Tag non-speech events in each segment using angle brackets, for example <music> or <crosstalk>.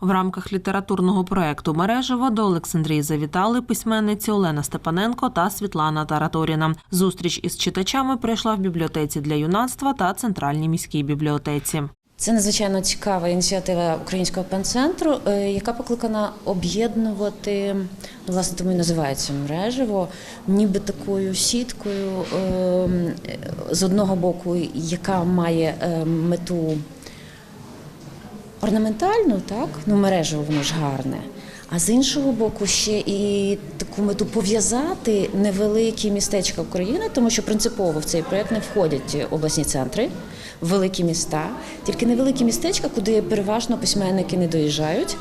В рамках літературного проекту Мережево до Олександрії завітали письменниці Олена Степаненко та Світлана Тараторіна. Зустріч із читачами пройшла в бібліотеці для юнацтва та центральній міській бібліотеці. Це надзвичайно цікава ініціатива українського пенцентру, е, яка покликана об'єднувати, ну, власне, тому і називається мережево, ніби такою сіткою е, з одного боку, яка має е, мету орнаментальну, так ну мережево воно ж гарне. А з іншого боку, ще і таку мету пов'язати невеликі містечка України, тому що принципово в цей проект не входять обласні центри, великі міста, тільки невеликі містечка, куди переважно письменники не доїжджають.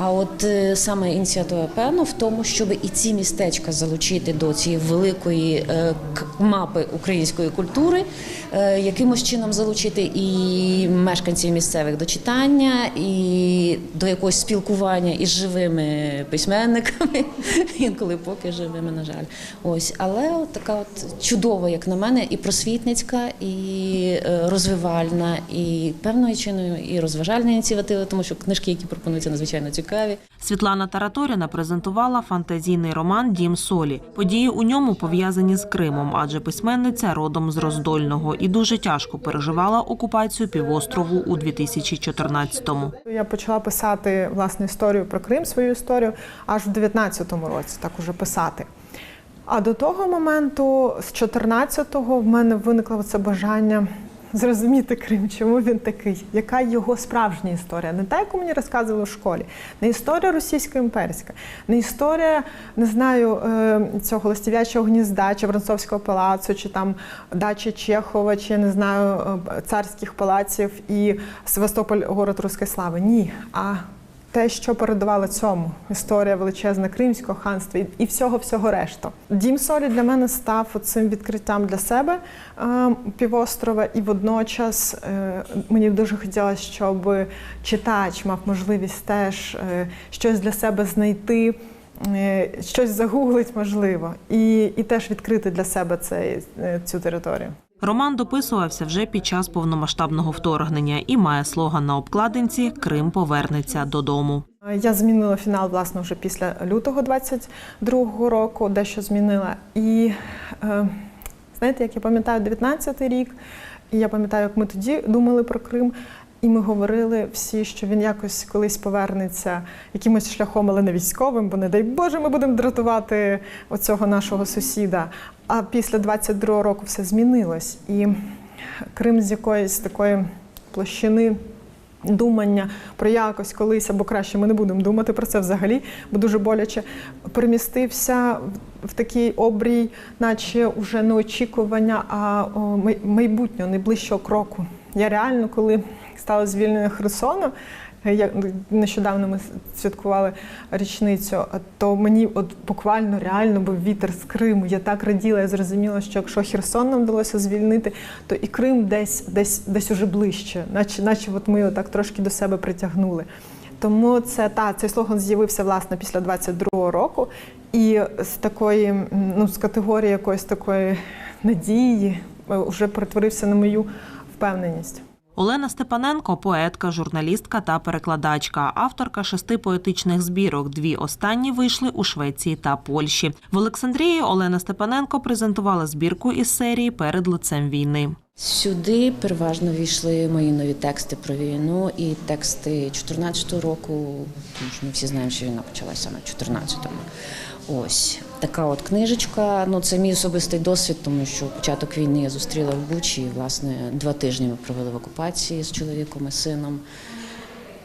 А от е, саме ініціатива певно в тому, щоб і ці містечка залучити до цієї великої е, мапи української культури, е, якимось чином залучити і мешканців місцевих до читання, і до якогось спілкування із живими письменниками, <laughs> інколи поки живими, на жаль. Ось, але от така от чудова, як на мене, і просвітницька, і розвивальна, і певною чиною і розважальна ініціатива, тому що книжки, які пропонуються, надзвичайно цікаві. Світлана Тараторіна презентувала фантазійний роман Дім Солі. Події у ньому пов'язані з Кримом, адже письменниця родом з Роздольного і дуже тяжко переживала окупацію півострову у 2014-му. Я почала писати власне історію про Крим, свою історію, аж в 19-му році, так уже писати. А до того моменту, з 14-го, в мене виникло це бажання зрозуміти Крим, чому він такий, яка його справжня історія, не та, яку мені розказували в школі, не історія російсько-імперська, не історія, не знаю, е, цього листів'ячого гнізда, чи Воронцовського палацу, чи там дачі Чехова, чи не знаю е, царських палаців і Севастополь, город руської слави. Ні. А те, що передувало цьому, історія величезна Кримського ханства і- і всього всього решта. Дім солі для мене став цим відкриттям для себе е, півострова, і водночас е, мені дуже хотілося, щоб читач мав можливість теж е, щось для себе знайти. Щось загуглить можливо, і, і теж відкрити для себе цей, цю територію. Роман дописувався вже під час повномасштабного вторгнення і має слоган на обкладинці Крим повернеться додому. Я змінила фінал, власне, вже після лютого 22-го року, дещо змінила. І е, знаєте, як я пам'ятаю 19-й рік, і я пам'ятаю, як ми тоді думали про Крим. І ми говорили всі, що він якось колись повернеться якимось шляхом, але не військовим, бо не дай Боже, ми будемо дратувати оцього нашого сусіда. А після 22-го року все змінилось. І Крим з якоїсь такої площини думання про якось колись, або краще ми не будемо думати про це взагалі, бо дуже боляче перемістився в- такий обрій, наче уже не очікування, а майбутнього, найближчого кроку. Я реально, коли стало звільнення Херсону, е, я нещодавно ми святкували річницю, то мені от буквально реально був вітер з Криму. Я так раділа, я зрозуміла, що якщо Херсон нам вдалося звільнити, то і Крим десь десь десь уже ближче, наче, наче от ми так трошки до себе притягнули. Тому це та цей слоган з'явився власне після 22-го року, і з такої ну з категорії якоїсь такої надії е, вже перетворився на мою впевненість. Олена Степаненко поетка, журналістка та перекладачка, авторка шести поетичних збірок. Дві останні вийшли у Швеції та Польщі. В Олександрії Олена Степаненко презентувала збірку із серії перед лицем війни. Сюди переважно війшли мої нові тексти про війну і тексти 14-го року, тому що ми всі знаємо, що війна почалася саме в 14-му. Ось така от книжечка. Ну це мій особистий досвід, тому що початок війни я зустріла в Бучі. І, власне, два тижні ми провели в окупації з чоловіком і сином.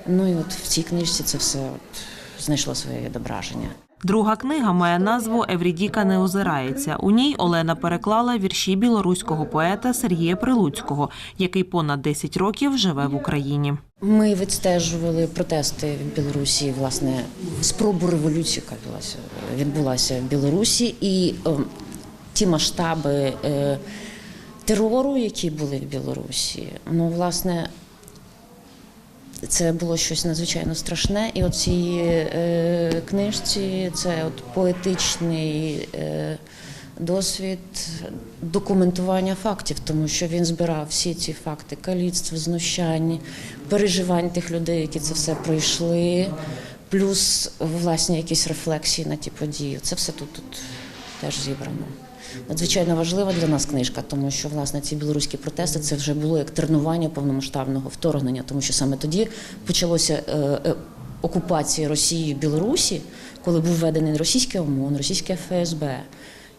Ну і от в цій книжці це все от знайшло своє відображення. Друга книга має назву Еврідіка не озирається. У ній Олена переклала вірші білоруського поета Сергія Прилуцького, який понад 10 років живе в Україні. Ми відстежували протести в Білорусі, власне, спробу революції, яка відбулася в Білорусі, і е, ті масштаби е, терору, які були в Білорусі, ну, власне, це було щось надзвичайно страшне. І от цій е, книжці це от поетичний. Е, досвід документування фактів, тому що він збирав всі ці факти каліцтв, знущань, переживань тих людей, які це все пройшли, плюс власні якісь рефлексії на ті події. Це все тут, тут теж зібрано. Надзвичайно важлива для нас книжка, тому що власне ці білоруські протести це вже було як тренування повномасштабного вторгнення, тому що саме тоді почалося е, е, окупація Росії Білорусі, коли був введений російський ОМОН, російське ФСБ.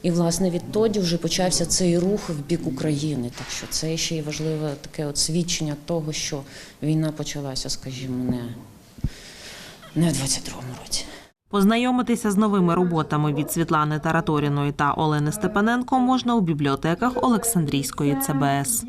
І власне відтоді вже почався цей рух в бік України. Так що це ще й важливе таке от свідчення того, що війна почалася, скажімо, не, не в 22-му році. Познайомитися з новими роботами від Світлани Тараторіної та Олени Степаненко можна у бібліотеках Олександрійської ЦБС.